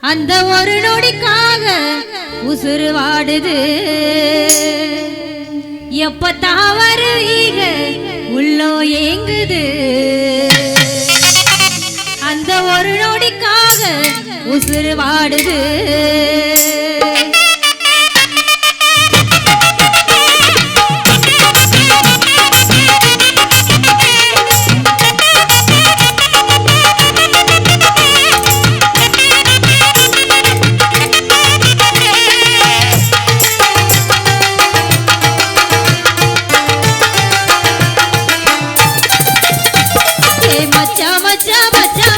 அந்த ஒரு நொடிக்காக உசுறு வாடுது. எப்ப தாவருவீங்க உள்ளோ ஏங்குது. அந்த ஒரு நொடிக்காக உசுறு வாடுது. बच्चा बच्चा बच्चा